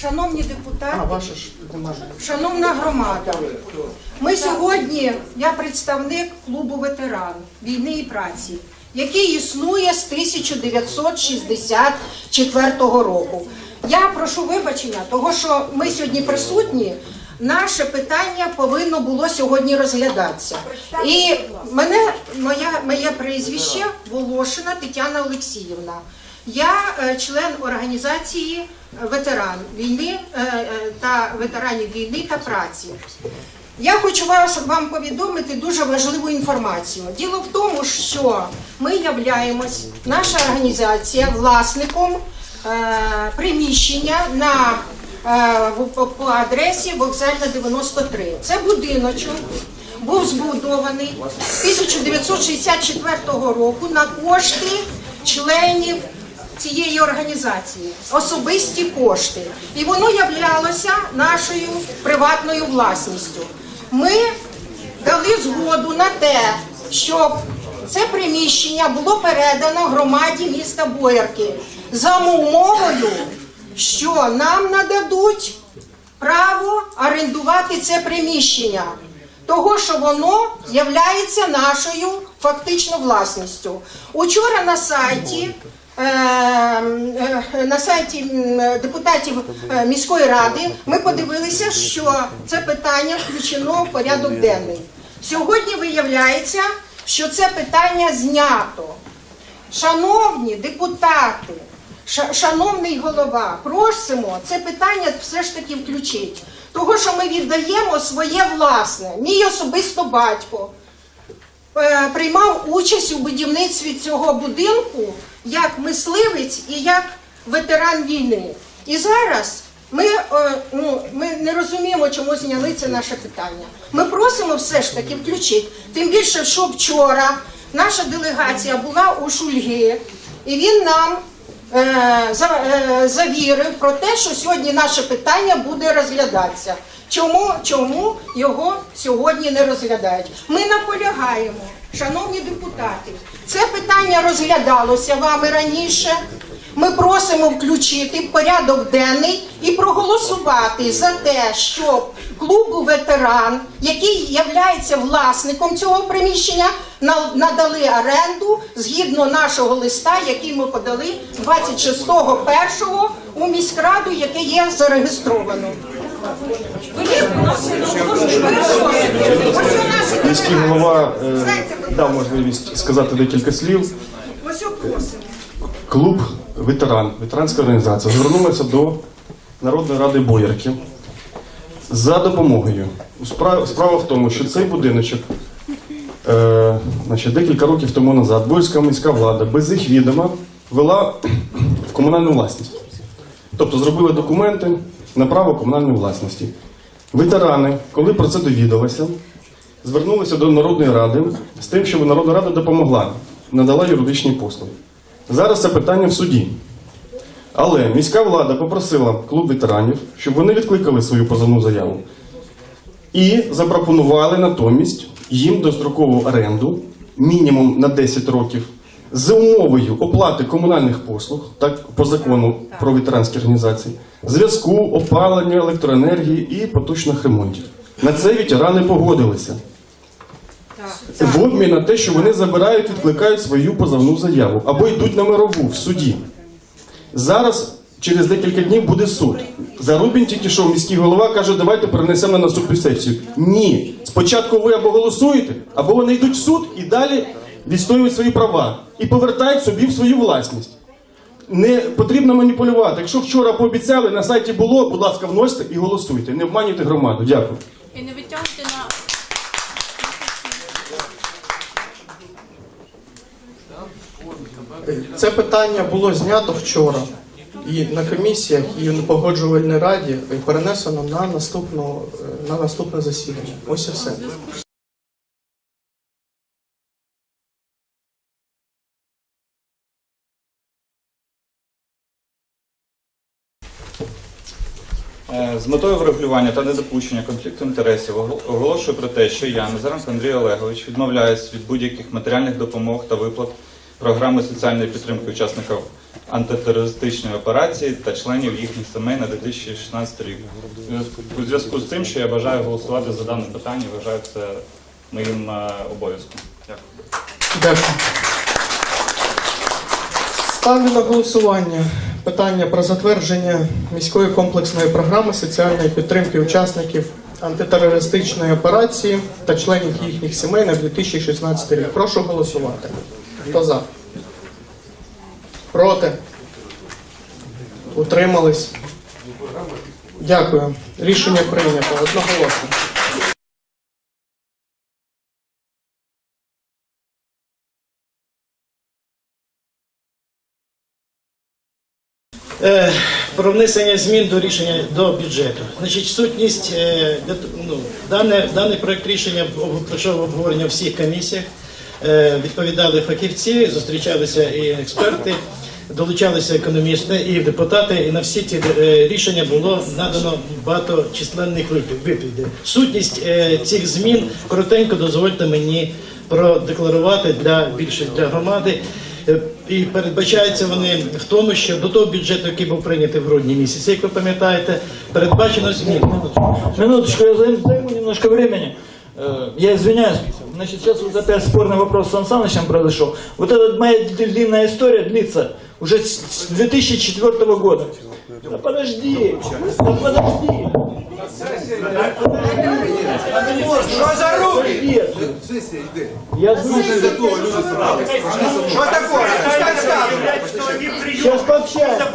Шановні А, депутати, ваша ж шановна громада, ми сьогодні, я представник клубу ветеран війни і праці, який існує з 1964 року. Я прошу вибачення, того що ми сьогодні присутні. Наше питання повинно було сьогодні розглядатися. І мене моя моє прізвище Волошина Тетяна Олексіївна. Я е, член організації ветеран війни е, е, та ветеранів війни та праці. Я хочу вас вам повідомити дуже важливу інформацію. Діло в тому, що ми являємось, наша організація, власником е, приміщення на е, по, по адресі Вокзальна 93. Це будиночок. Був збудований 1964 року на кошти членів цієї організації, особисті кошти. І воно являлося нашою приватною власністю. Ми дали згоду на те, щоб це приміщення було передано громаді міста Боярки за умовою, що нам нададуть право орендувати це приміщення, того, що воно являється нашою фактично власністю. Учора на сайті. Е, е, На сайті депутатів е, міської ради ми подивилися, що це питання включено в порядок денний. Сьогодні виявляється, що це питання знято. Шановні депутати, шановний голова, просимо це питання все ж таки включити. Того, що ми віддаємо своє власне, мій особисто батько приймав участь у будівництві цього будинку як мисливець і як ветеран війни. І зараз ми, е, ну, ми не розуміємо, чому зняли це наше питання. Ми просимо все ж таки включити. Тим більше, що вчора наша делегація була у Шульги, і він нам е, е, завірив про те, що сьогодні наше питання буде розглядатися. Чому, чому його сьогодні не розглядають? Ми наполягаємо, шановні депутати, це питання розглядалося вами раніше. Ми просимо включити порядок денний і проголосувати за те, щоб клубу ветеран, який є власником цього приміщення, на- надали оренду згідно нашого листа, який ми подали 26.01 у міськраду, яке є зареєстровано. Міський голова е, дав можливість сказати декілька слів. Клуб ветеран, ветеранська організація, звернулася до Народної ради Боярки за допомогою. Справа, в тому, що цей будиночок е, значить, декілька років тому назад Боярська міська влада без їх відома вела в комунальну власність. Тобто зробили документи на право комунальної власності. Ветерани, коли про це довідалися, звернулися до Народної ради з тим, щоб Народна рада допомогла, надала юридичні послуги. Зараз це питання в суді. Але міська влада попросила клуб ветеранів, щоб вони відкликали свою позовну заяву і запропонували натомість їм дострокову оренду мінімум на 10 років з умовою оплати комунальних послуг, так по закону про ветеранські організації, зв'язку, опалення, електроенергії і поточних ремонтів. На це ветерани погодилися. В обмін на те, що вони забирають, відкликають свою позовну заяву або йдуть на мирову в суді. Зараз, через декілька днів, буде суд. Зарубін тільки що міський голова каже, давайте перенесемо на наступну сесію. Ні. Спочатку ви або голосуєте, або вони йдуть в суд і далі відстоюють свої права і повертають собі в свою власність. Не потрібно маніпулювати. Якщо вчора пообіцяли, на сайті було, будь ласка, вносьте і голосуйте. Не обманюйте громаду. Дякую. І не витягуйте на Це питання було знято вчора і на комісіях, і на погоджувальній раді і перенесено на наступну е, на наступне засідання. Ось і все. З метою врегулювання та недопущення конфлікту інтересів оголошую про те, що я, Назаренко Андрій Олегович, відмовляюсь від будь-яких матеріальних допомог та виплат програми соціальної підтримки учасників антитерористичної операції та членів їхніх сімей на 2016 рік. У зв'язку з тим, що я бажаю голосувати за дане питання, вважаю це моїм е, обов'язком. Дякую. Дякую. Ставлю на голосування питання про затвердження міської комплексної програми соціальної підтримки учасників антитерористичної операції та членів їхніх сімей на 2016 рік. Прошу голосувати. Хто за? Проти? Утримались? Дякую. Рішення прийнято одноголосно. Е, Про внесення змін до рішення до бюджету. Значить, сутність е, ну, дане, даний проект рішення пройшов обговорення в всіх комісіях. Е, Відповідали фахівці, зустрічалися і експерти, долучалися економісти і депутати. І на всі ці рішення було надано багаточисленних випів- виплатів. Сутність цих змін коротенько дозвольте мені продекларувати для більшості для громади. Е, І передбачаються вони в тому, що до того бюджету, який був прийнятий в грудні місяці, як ви пам'ятаєте, передбачено змін. Минуточку, я займ- займу немножко времени. Э, Я извиняюсь. Значит, сейчас вот опять спорный вопрос с Сан Санычем произошел. Вот эта моя длинная история длится уже с с 2004 года. Да подожди, да подожди. Що за руки? Подожди. Я знаю, Що таке? Пускай скажуть. сейчас пообщаемся.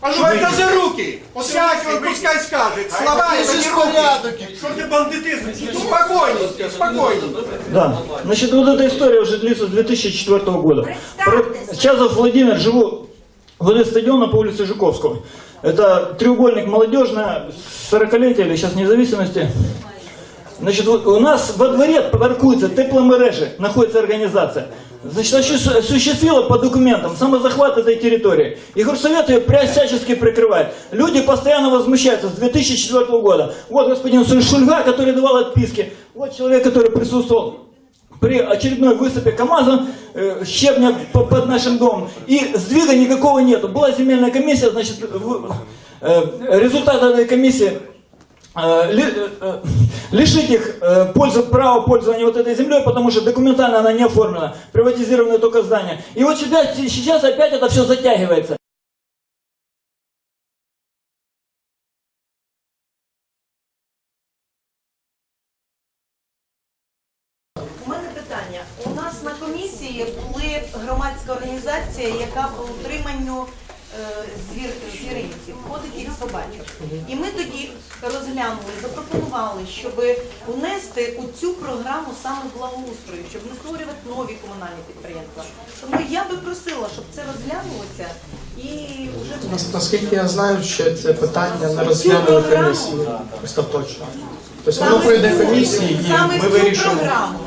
А що це за руки? Сядь, он пускай скажет. Слова это не руки. Що це бандитизм? Спокойненько, спокойненько. Да. Значит, вот эта история уже длится с 2004 года. Про- Чазов Владимир, живу возле стадиона по улице Жуковского. Это треугольник молодежная, 40-летие или сейчас независимости. Значит, у нас во дворе паркуется тепломережи, находится организация. Значит, осу- осуществила по документам самозахват этой территории. И горсовет ее пря- всячески прикрывает. Люди постоянно возмущаются с 2004 года. Вот господин Шульга, который давал отписки. Вот человек, который присутствовал при очередной высыпе КАМАЗа э, щебня по- под нашим домом. И сдвига никакого нету. Была земельная комиссия, значит, в- э, результат этой комиссии э, ли- э, э, лишить их э, пользу, права пользования вот этой землей, потому что документально она не оформлена, приватизированы только здания. И вот сейчас, сейчас опять это все затягивается. Організація, яка по утриманню е, звір, звіринців, котиків і собачок. І ми тоді розглянули, запропонували, щоб унести у цю програму саме благоустрою, щоб не створювати нові комунальні підприємства. Тому я би просила, щоб це розглянулося і вже Наскільки я знаю, ще це питання не розглянули комісії остаточно. Тобто воно пройде комісії і саме ми вирішимо. програму.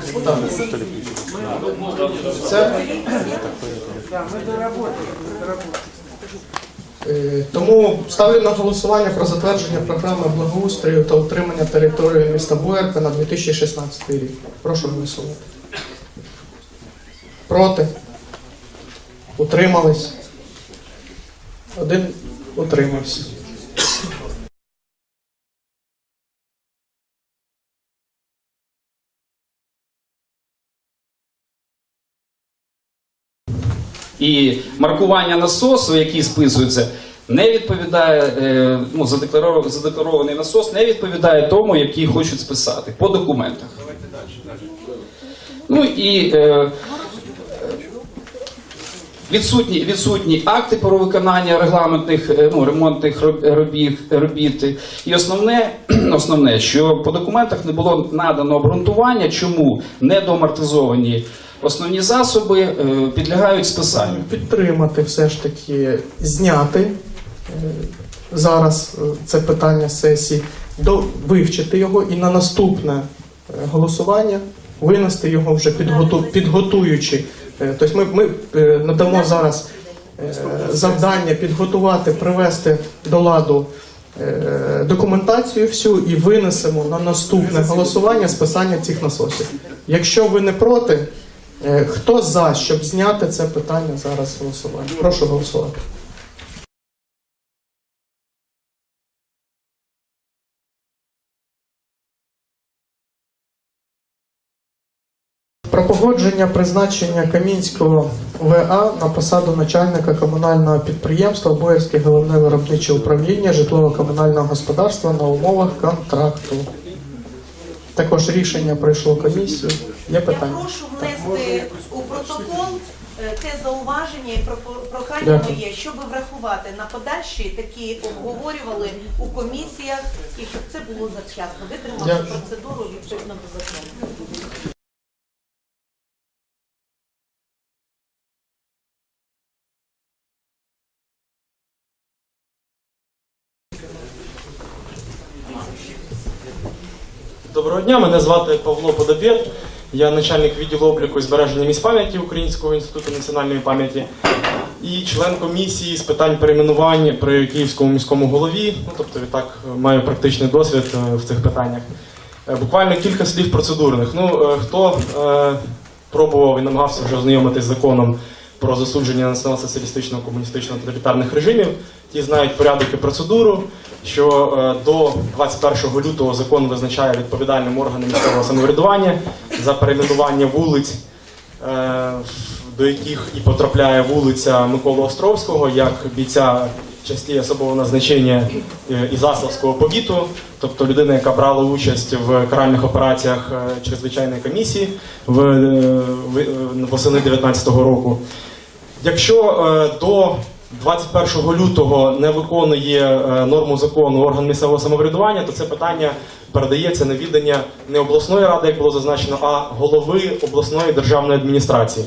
Це Тому ставлю на голосування про затвердження програми благоустрою та утримання території міста Боярка на 2016 рік. Прошу голосувати. Проти? Утримались? Один утримався. І маркування насосу, який списується, не відповідає, е, ну, задекларов- задекларований насос не відповідає тому, який хочуть списати по документах. Ну і е, відсутні, відсутні акти про виконання регламентних е, ну, ремонтних роб- робіт, робіт. І основне, основне, що по документах не було надано обґрунтування, чому недоамортизовані основні засоби е, підлягають списанню. Підтримати все ж таки зняти е, зараз це питання сесії, до, вивчити його і на наступне голосування винести його вже підготу, підготуючи. Е, Тобто ми, ми е, надамо зараз е, завдання підготувати, привести до ладу документацію всю і винесемо на наступне голосування списання цих насосів. Якщо ви не проти, Хто за, щоб зняти це питання зараз голосування? Прошу голосувати. Погодження призначення Камінського ВА на посаду начальника комунального підприємства Боярське головне виробниче управління житлово-комунального господарства на умовах контракту. Також рішення пройшло комісію. Є Я прошу внести у протокол е, те зауваження і прохання моє, щоб врахувати на подальші такі обговорювали у комісіях і щоб це було завчасно. Витримати Дякую. процедуру відповідно до закону. Доброго дня, мене звати Павло Подобєт. Я начальник відділу обліку і збереження місць пам'яті Українського інституту національної пам'яті і член комісії з питань перейменування при Київському міському голові. Ну, тобто відтак маю практичний досвід е, в цих питаннях. Е, Буквально кілька слів процедурних. Ну, е, хто е, пробував і намагався вже ознайомитись з законом про засудження націонал-соціалістичного комуністичного тоталітарних режимів, ті знають порядок і процедуру, що е, до 21 лютого закон визначає відповідальним органам місцевого самоврядування за перейменування вулиць, е, до яких і потрапляє вулиця Миколи Островського як бійця часті особового назначення е, Ізаславського повіту, тобто людина, яка брала участь в каральних операціях е, чрезвичайної комісії в, е, восени 19-го року. Якщо до 21 лютого не виконує норму закону орган місцевого самоврядування, то це питання передається на віддання не обласної ради, як було зазначено, а голови обласної державної адміністрації.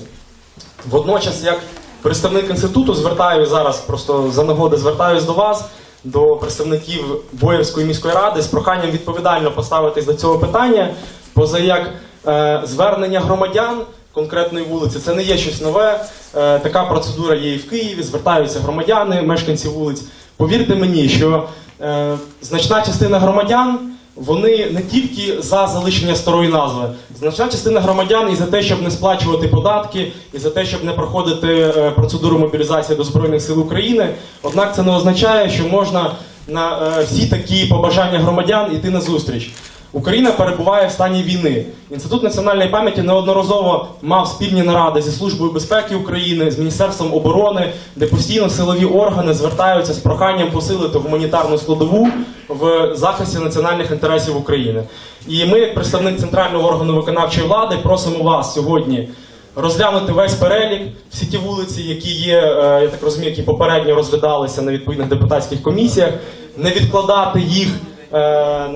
Водночас, як представник інституту, звертаю зараз, просто за нагоди звертаюсь до вас, до представників Боярської міської ради з проханням відповідально поставитись до цього питання, поза як е, звернення громадян конкретної вулиці, це не є щось нове. Е, така процедура є і в Києві. Звертаються громадяни, мешканці вулиць. Повірте мені, що е, значна частина громадян. Вони не тільки за залишення старої назви, значна частина громадян і за те, щоб не сплачувати податки, і за те, щоб не проходити е, процедуру мобілізації до Збройних сил України. Однак це не означає, що можна на е, всі такі побажання громадян йти на зустріч. Україна перебуває в стані війни. Інститут національної пам'яті неодноразово мав спільні наради зі Службою безпеки України, з Міністерством оборони, де постійно силові органи звертаються з проханням посилити гуманітарну складову в захисті національних інтересів України. І ми, як представник центрального органу виконавчої влади, просимо вас сьогодні розглянути весь перелік, всі ті вулиці, які є, е, я так розумію, які попередньо розглядалися на відповідних депутатських комісіях, не відкладати їх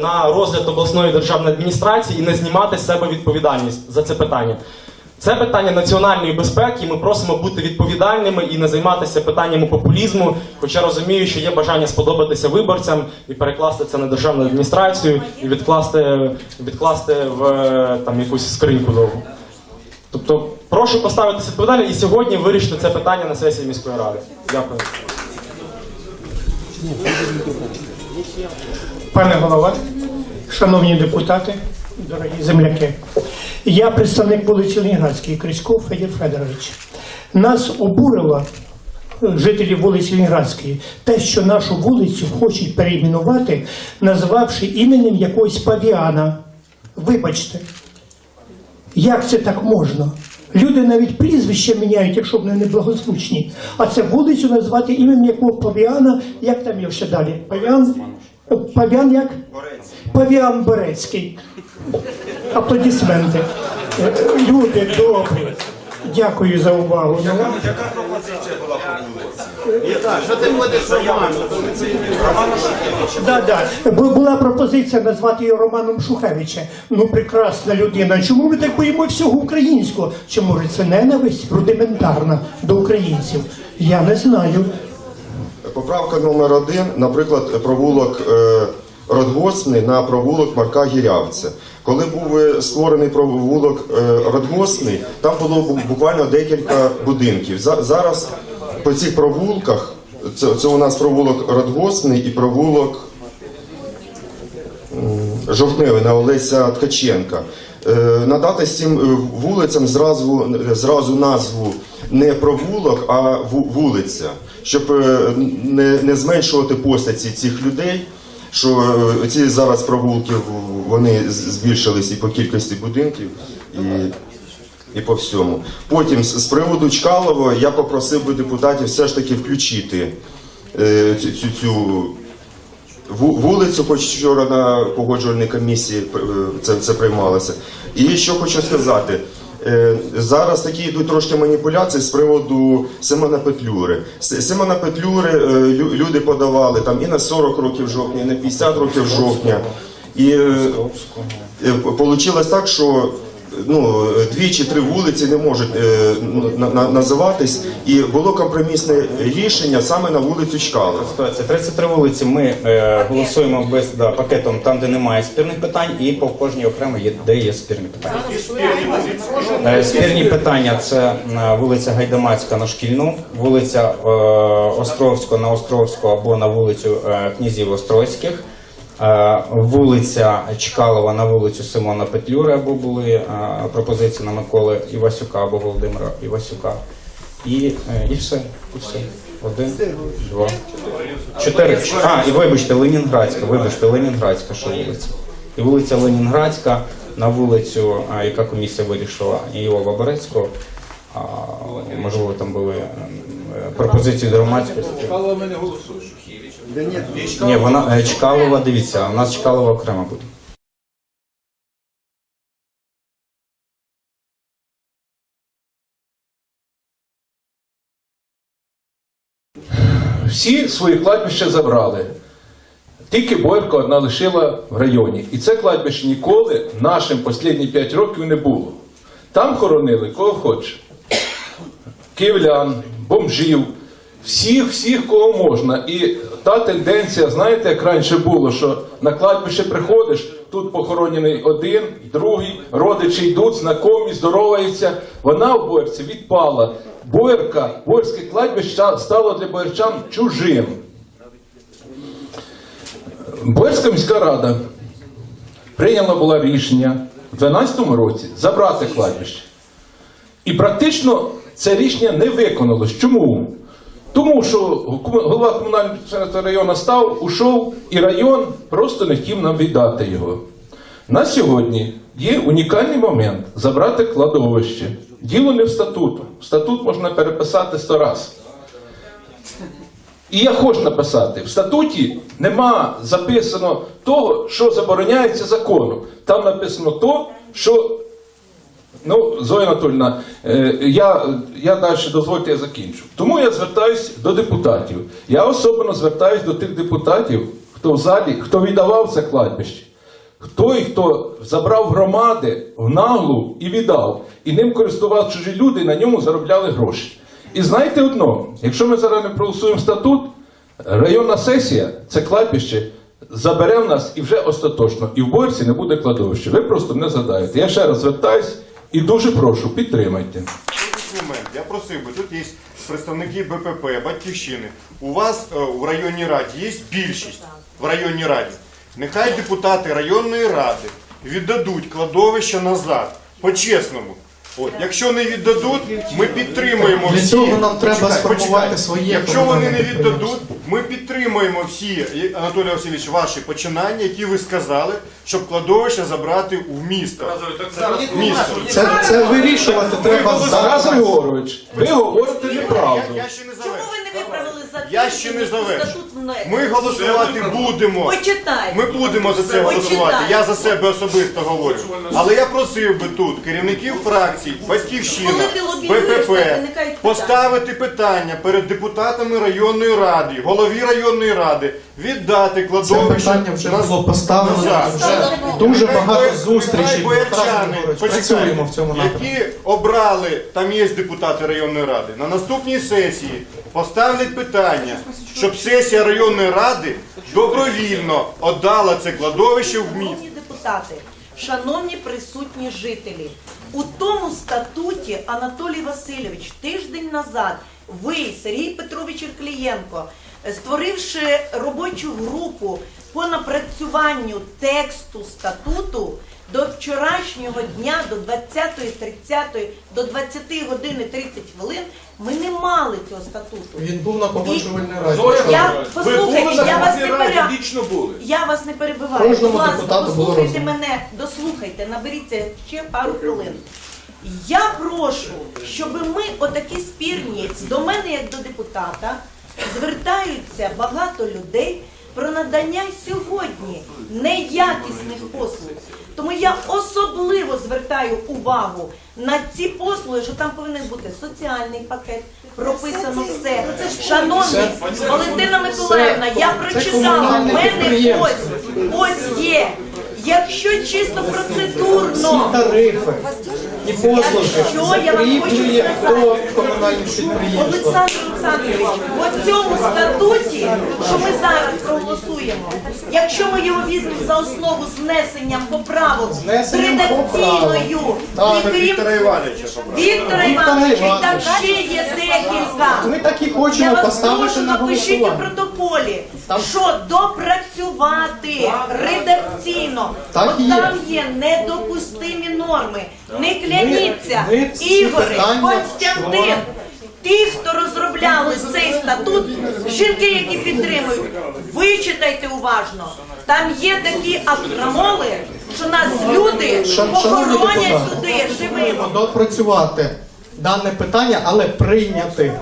на розгляд обласної державної адміністрації і не знімати з себе відповідальність за це питання. Це питання національної безпеки. Ми просимо бути відповідальними і не займатися питаннями популізму. Хоча розумію, що є бажання сподобатися виборцям і перекласти це на державну адміністрацію і відкласти, відкласти в е, там якусь скриньку довгу. Тобто, прошу поставитися відповідально і сьогодні вирішити це питання на сесії міської ради. Дякую. Пане голова, шановні депутати, дорогі земляки, я представник вулиці Ленінградської Криськов Федір Федорович. Нас обурило е, жителів вулиці Ленінградської те, що нашу вулицю хочуть перейменувати, назвавши іменем якогось павіана. Вибачте, як це так можна? Люди навіть прізвища міняють, якщо вони не благозвучні. А це вулицю назвати іменем якого павіана, як там його ще далі? Павіан? Павіан як? Павіан Берецький. Аплодисменти. Е, Люди добрі. Дякую за увагу. Ну, Яка пропозиція була по вулиці? Що ти будеш Роман? Да, да. Бу- Була пропозиція назвати його Романом Шухевича. Ну, прекрасна людина. Чому ми так боїмо всього українського? Чи може це ненависть рудиментарна до українців? Я не знаю. Поправка номер один, наприклад, провулок е, Родгосний на провулок Марка Гірявця. Коли був е, створений провулок е, Родгосний, там було буквально декілька будинків. Зараз по цих провулках, це, це у нас провулок Родгосний і провулок Жовтневий на Олеся Ткаченка. Е, надати цим е, вулицям зразу, зразу назву не провулок, а вулиця, щоб е, не, не зменшувати постаті цих людей. Що ці зараз провулки вони збільшились і по кількості будинків, і і по всьому. Потім з приводу Чкалова я попросив би депутатів все ж таки включити цю, цю, вулицю, хоч вчора на погоджувальній комісії е, це, це приймалося. І що хочу сказати. е, Зараз такі йдуть трошки маніпуляції з приводу Симона Петлюри. С- Симона Петлюри е, люди подавали там і на 40 років жовтня, і на 50 років жовтня. І Получилось так, що ну, дві чи три вулиці не можуть е, на- на- називатись, і було компромісне рішення саме на вулицю Чкалова. Ситуація 33 вулиці. Ми е, голосуємо без да, пакетом там, де немає спірних питань, і по кожній окремо є де є спірні питання. Е, Спірні питання це е, вулиця Гайдамацька на шкільну, вулиця е, Островського на Островську або на вулицю е, князів Острозьких. Е, Вулиця Чкалова на вулицю Симона Петлюри, або були е, пропозиції на Миколи Івасюка або Володимира Івасюка. І, е, і все. І все. Один, два, чотири. А, і вибачте, Ленінградська, вибачте, Ленінградська ще вулиця. І вулиця Ленінградська на вулицю, яка комісія вирішила, Іова Борецького. А, можливо, там були е, пропозиції до громадськості. ми не голосуємо. Ні, вона е, Чкалова, дивіться, у нас Чкалова окремо буде. всі свої кладбища забрали. Тільки Бойко одна лишила в районі. І це кладбище ніколи нашим останні 5 років не було. Там хоронили кого хоче. Київлян, бомжів, всіх, всіх, кого можна. І та тенденція, знаєте, як раніше було, що на кладбище приходиш, тут похоронений один, другий, родичі йдуть, знайомі, здороваються. Вона в Боярці відпала. Боярка, Боярське кладбище стало для боярчан чужим. Боярська міська рада прийняла була рішення в 2012 році забрати кладбище. І практично це рішення не виконалось. Чому? Тому що голова комунального району став, ушов, і район просто не хотів нам віддати його. На сьогодні є унікальний момент забрати кладовище. Діло не в статуту. Статут можна переписати сто раз. І я хочу написати, в статуті нема записано того, що забороняється законом. Там написано то, що. Ну, Зоя Анатольовна, е, я, я далі дозвольте, я закінчу. Тому я звертаюсь до депутатів. Я особливо звертаюсь до тих депутатів, хто в залі, хто віддавав це кладбище. Той, хто забрав громади в наглу і віддав, і ним користувалися чужі люди, і на ньому заробляли гроші. І знаєте одно, якщо ми зараз не проголосуємо статут, районна сесія, це кладбище, забере в нас і вже остаточно. І в Борці не буде кладовища. Ви просто не згадаєте. Я ще раз звертаюсь і дуже прошу, підтримайте. момент. Я просив би, тут є представники БПП, Батьківщини. У вас е, в районній раді є більшість в районній раді. Нехай депутати районної ради віддадуть кладовище назад, по-чесному. От, якщо не віддадуть, ми підтримуємо Для цього нам треба сформувати своє Якщо вони не віддадуть, ми підтримуємо всі, Анатолій Васильович, ваші починання, які ви сказали, щоб кладовище забрати в місто. В місто. Це, це вирішувати треба зараз. Григорович, ви говорите неправду. Я ще не Чому завершив. ви не виправили Я ще не внесли? Ми голосувати будемо. Почитайте. Ми будемо за це голосувати. Я за себе особисто говорю. Але я просив би тут керівників фракцій, батьківщина, БПП поставити питання перед депутатами районної ради, голові районної ради, віддати Це питання вже було поставлено. Вже дуже багато зустрічей. Працюємо в цьому напрямку. які обрали, там є депутати районної ради, на наступній сесії поставлять питання, щоб сесія районної ради добровільно отдала це кладовище в міст. Шановні депутати, шановні присутні жителі, у тому статуті Анатолій Васильович тиждень назад ви, Сергій Петрович Ірклієнко, створивши робочу групу по напрацюванню тексту статуту до вчорашнього дня, до 20.30, до 20 години 30 хвилин, ми не мали цього статуту. Він був на погоджувальній раді. Я послухайте, я вас не перебиваю. лічно були. Я вас не перебиваю. Кожному Будь ласка, депутату було послухайте мене, дослухайте, наберіться ще пару хвилин. Я прошу, щоб ми отакі спірні до мене, як до депутата, звертаються багато людей про надання сьогодні неякісних послуг. Тому я особливо звертаю увагу на ці послуги, що там повинен бути соціальний пакет, прописано все. Шановні, Валентина Миколаївна, я прочитала, в мене ось, ось є. Якщо чисто процедурно, Тарифи і послуги Що я вам хочу сказати? Олександр Олександрович, в цьому статуті, що ми зараз проголосуємо, якщо ми його візьмемо за основу з внесенням поправок, з внесенням редакційною, Так, і крім Віктора Івановича. Віктора там Івановича. ще є декілька. Ми так і Я хочемо вас поставити прошу, на напишіть у голосування. протоколі, Там- що допрацювати редакційно. Так От є. там є недопустимі норми. Не кляніться, Ми- ми ці Ігоре, питання Константин. вчора- Ті, хто розробляли цей статут, жінки, які підтримують, вичитайте уважно. Там є такі акрамоли, що нас люди похоронять туди живими. допрацювати дане питання, але прийняти.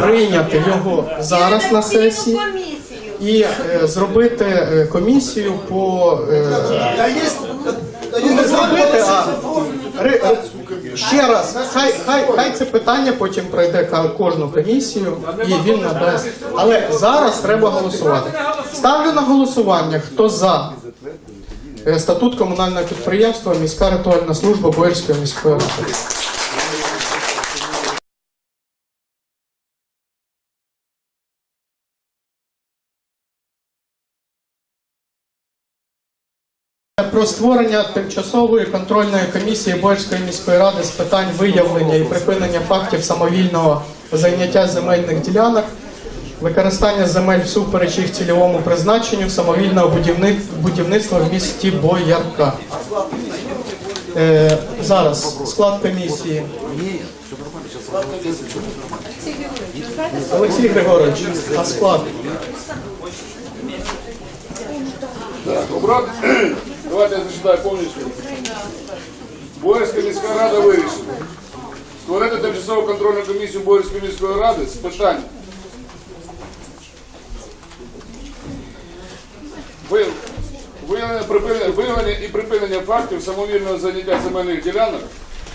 Прийняти його зараз на сесії і е, зробити е, комісію по е, ну, не зробити, а ри- ще раз. Хай хай хай це питання потім пройде кожну комісію і він надасть. Але зараз треба голосувати. Ставлю на голосування, хто за е, статут комунального підприємства міська ритуальна служба Боярської міської ради. Про створення тимчасової контрольної комісії Боярської міської ради з питань виявлення і припинення фактів самовільного зайняття земельних ділянок, використання земель всупереч їх цільовому призначенню, самовільного будівництва в місті Боярка. Е, зараз склад комісії. Олексій Григорович, а склад? Обрати. Давайте я зачитаю повністю. Боярська міська рада вирішила створити тимчасову контрольну комісію Боярської міської ради з питань виявлення, і припинення фактів самовільного заняття земельних ділянок,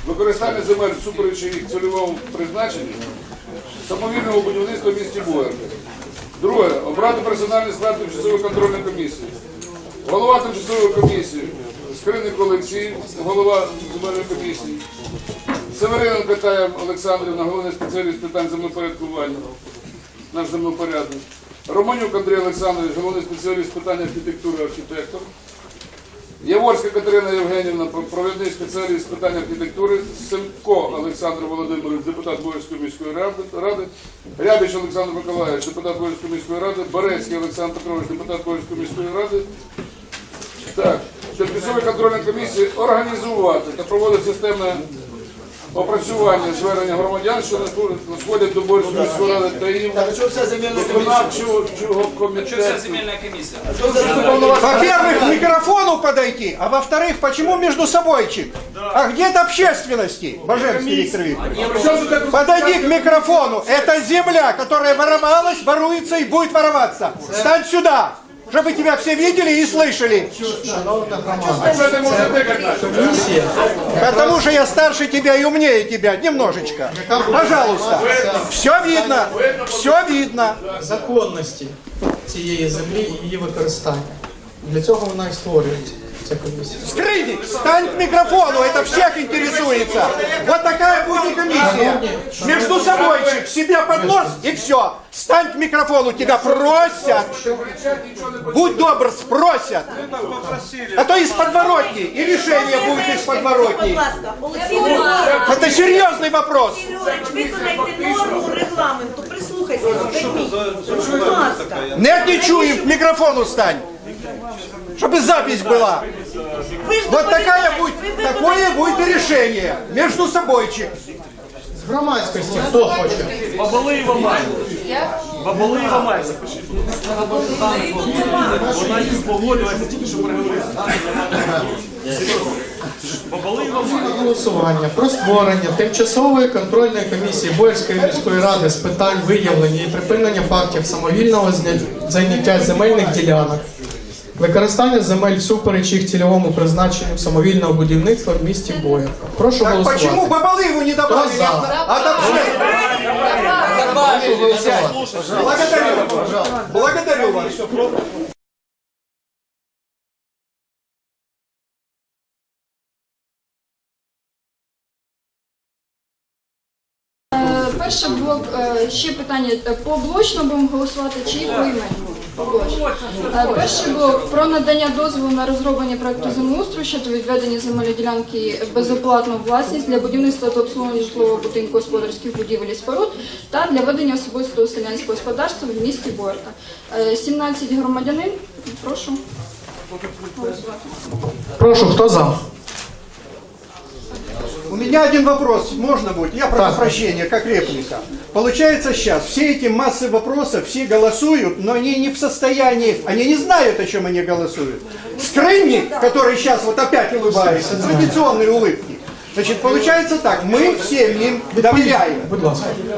використання земель всупереч їх цільовому призначенню, самовільного будівництва в місті Боярка. Друге. Обрати персональний склад тимчасової контрольної комісії. Голова тимчасової комісії Скринник Олексій, голова земельної комісії. Севериненко Тая Олександрівна, головний спеціаліст питань землепорядкування, наш землепорядник. Романюк Андрій Олександрович, головний спеціаліст питань архітектури, архітектор. Яворська Катерина Євгенівна, провідний спеціаліст з питань архітектури, Семко Олександр Володимирович, депутат Боярської міської ради, Рябіч Олександр Миколаївич, депутат Боярської міської ради, Борецький Олександр Петрович, депутат Боярської міської ради. Так, тимчасові контрольні комісії організувати та проводити системне опрацювання звернення громадян, що надходять до Боярської міської ради та їм виконавчого чого комітету. Во-первых, к микрофону подойти, а во-вторых, почему между собойчик? А где то общественности, Боженский Виктор Викторович? Подойди к микрофону. Это земля, которая воровалась, воруется и будет вороваться. Стань сюда, Чтобы тебя все видели и слышали. Потому что я старше тебя и умнее тебя, немножечко. Пожалуйста. Все видно, все видно. Законности цієї землі і її використання. Для цього вона і створюється. Ця комісія. Скрыник, стань к микрофону, это всех интересуется. Вот такая будет комиссия. Между собойчик, себя под нос и все. Стань к микрофону, тебя просят. Будь добр, спросят. А то из подворотни, и решение будет из Будь подворотни. ласка, Олексій Григорович, Это серьезный вопрос. виконайте норму регламенту, прислухайтесь, займіть. Будь ласка. Нет, не чую, к микрофону стань. Чтобы запись была. Вот такая будет, такое будет решение. Между собойчик. З громадськості хто хоче? Бабалиєва має. Бабалиєва має. Вона їх спогодилася тільки що переговорила. Бабалиєва має. Голосування про створення тимчасової контрольної комісії Боярської міської ради з питань виявлення і припинення фактів самовільного зайняття земельних ділянок, використання земель всупереч їх цільовому призначенню самовільного будівництва в місті Боярка. Прошу Так голосувати. почему Бабалыеву не добавили за? от, от общественности? Благодарю, благодарю вас. Е, Перший блок е, ще питання е, поблочно будемо голосувати чи поіменно? Е, Перший блок про надання дозволу на розроблення проекту землеустрою щодо відведення земельної ділянки безоплатну власність для будівництва та обслуговування житлового будинку господарських будівель і споруд та для ведення особистого селянського господарства в місті Боярка. Е, 17 громадянин. Прошу. Прошу, хто за? У меня один вопрос, можно будет? Я прошу прощения, как реплика. Получается сейчас, все эти массы вопросов, все голосуют, но они не в состоянии, они не знают, о чем они голосуют. Скрынник, который сейчас вот опять улыбается, традиционные улыбки. Значит, получается так, мы всем им доверяем.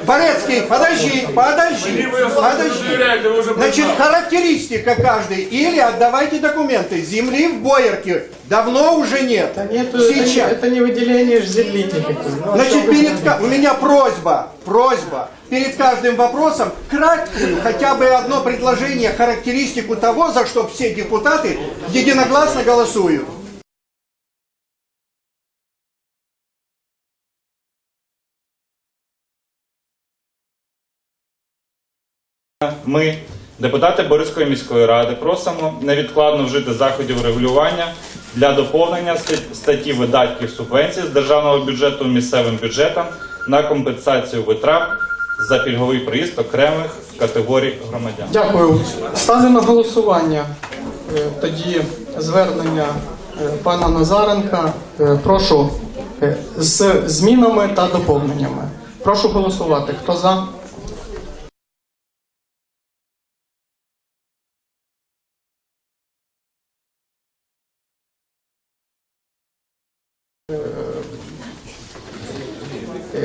Борецкий, подожди, подожди, подожди. Значит, характеристика каждой. Или отдавайте документы. Земли в Боярке давно уже нет. Это, это, это не выделение земли никакой. Ну, о Значит, перед, у меня просьба, просьба. Перед каждым вопросом краткую, хотя бы одно предложение, характеристику того, за что все депутаты единогласно голосуют. Ми, депутати Бориської міської ради, просимо невідкладно вжити заходів регулювання для доповнення статті видатків субвенцій з державного бюджету місцевим бюджетам на компенсацію витрат за пільговий проїзд окремих категорій громадян. Дякую. Ставлю на голосування е, тоді звернення е, пана Назаренка. Е, Прошу з змінами та доповненнями. Прошу голосувати. Хто за?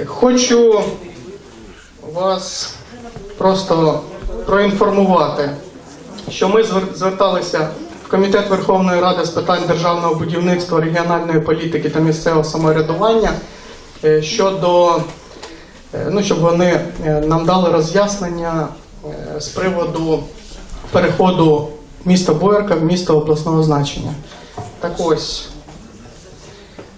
Хочу вас просто проінформувати, що ми зверталися в Комітет Верховної Ради з питань державного будівництва, регіональної політики та місцевого самоврядування е, щодо, е, ну, щоб вони е, нам дали роз'яснення е, з приводу переходу міста Боярка в місто обласного значення. Так ось.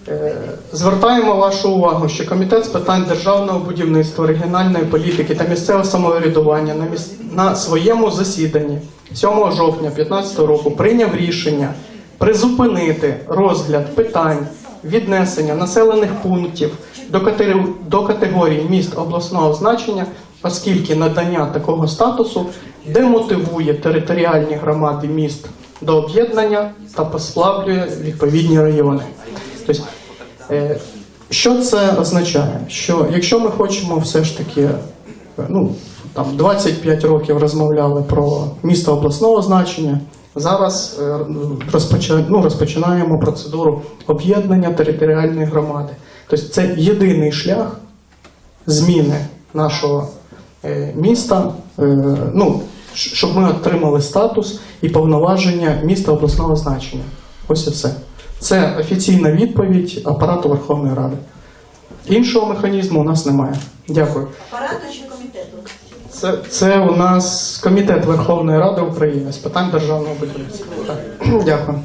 Е, Звертаємо вашу увагу, що Комітет з питань державного будівництва, регіональної політики та місцевого самоврядування на, міс... на своєму засіданні 7 жовтня 2015 року прийняв рішення призупинити розгляд питань віднесення населених пунктів до, катери... до категорії міст обласного значення, оскільки надання такого статусу демотивує територіальні громади міст до об'єднання та послаблює відповідні райони. Тобто, е, що це означає? Що якщо ми хочемо все ж таки, е, ну там 25 років розмовляли про місто обласного значення, зараз е, розпоча- ну, розпочинаємо процедуру об'єднання територіальної громади. Тобто це єдиний шлях зміни нашого міста, ну, щоб ми отримали статус і повноваження міста обласного значення. Ось і все. Це офіційна відповідь апарату Верховної Ради. Іншого механізму у нас немає. Дякую. Апарату чи комітету? Це, це у нас Комітет Верховної Ради України з питань державного будівництва. Дякую.